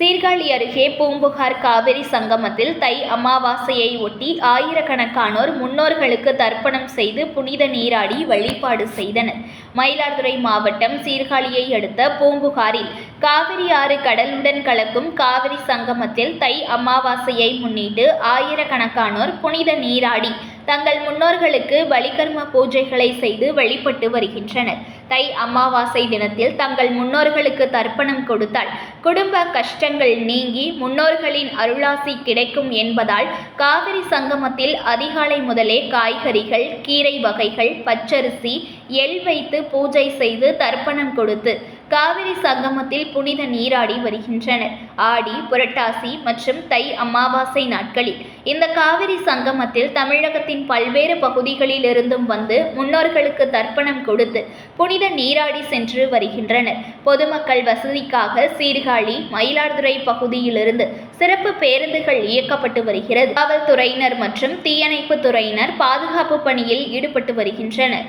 Sirkazhi அருகே பூம்புகார் காவிரி சங்கமத்தில் தை அமாவாசையை ஒட்டி ஆயிரக்கணக்கானோர் முன்னோர்களுக்கு தர்ப்பணம் செய்து புனித நீராடி வழிபாடு செய்தனர். மயிலாடுதுறை மாவட்டம் சீர்காழியை அடுத்த பூம்புகாரில் காவிரி ஆறு கடலுடன் கலக்கும் காவிரி சங்கமத்தில் தை அமாவாசையை முன்னிட்டு ஆயிரக்கணக்கானோர் புனித நீராடி தங்கள் முன்னோர்களுக்கு பலிகர்ம பூஜைகளை செய்து வழிபட்டு வருகின்றனர். தை அமாவாசை தினத்தில் தங்கள் முன்னோர்களுக்கு தர்ப்பணம் கொடுத்தால் குடும்ப கஷ்டங்கள் நீங்கி முன்னோர்களின் அருளாசி கிடைக்கும் என்பதால் காவிரி சங்கமத்தில் அதிகாலை முதலே காய்கறிகள் கீரை வகைகள் பச்சரிசி எள் வைத்து பூஜை செய்து தர்ப்பணம் கொடுத்து காவிரி சங்கமத்தில் புனித நீராடி வருகின்றனர். ஆடி புரட்டாசி மற்றும் தை அமாவாசை நாட்களில் இந்த காவிரி சங்கமத்தில் தமிழகத்தின் பல்வேறு பகுதிகளில் இருந்தும் வந்து முன்னோர்களுக்கு தர்ப்பணம் கொடுத்து புனித நீராடி சென்று வருகின்றனர். பொதுமக்கள் வசதிக்காக சீர்காழி மயிலாடுதுறை பகுதியிலிருந்து சிறப்பு பேருந்துகள் இயக்கப்பட்டு வருகிறது. காவல்துறையினர் மற்றும் தீயணைப்பு துறையினர் பாதுகாப்பு பணியில் ஈடுபட்டு வருகின்றனர்.